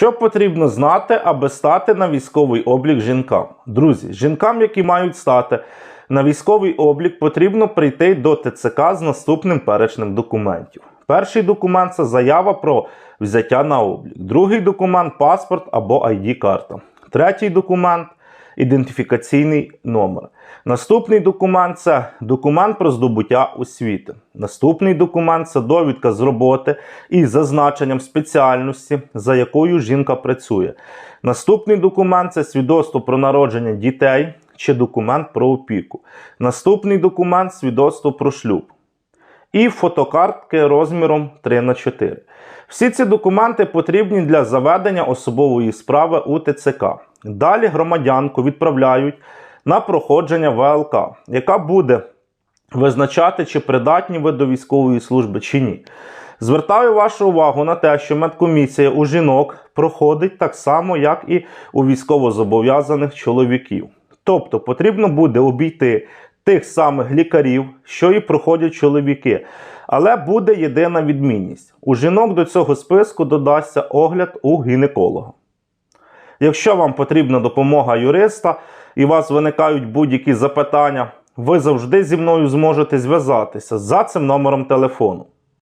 Що потрібно знати, аби стати на військовий облік жінкам? Друзі, жінкам, які мають стати на військовий облік, потрібно прийти до ТЦК з наступним перечнем документів. Перший документ це заява про взяття на облік. Другий документ паспорт або ID-карта. Третій документ ідентифікаційний номер. Наступний документ це документ про здобуття освіти. Наступний документ це довідка з роботи із зазначенням спеціальності, за якою жінка працює. Наступний документ це свідоцтво про народження дітей чи документ про опіку. Наступний документ свідоцтво про шлюб. І фотокартки розміром 3 на 4. Всі ці документи потрібні для заведення особової справи у ТЦК. Далі громадянку відправляють на проходження ВЛК, яка буде визначати, чи придатні ви до військової служби чи ні. Звертаю вашу увагу на те, що медкомісія у жінок проходить так само, як і у військовозобов'язаних чоловіків. Тобто потрібно буде обійти тих самих лікарів, що і проходять чоловіки. Але буде єдина відмінність: у жінок до цього списку додасться огляд у гінеколога. Якщо вам потрібна допомога юриста і у вас виникають будь-які запитання, ви завжди зі мною зможете зв'язатися за цим номером телефону.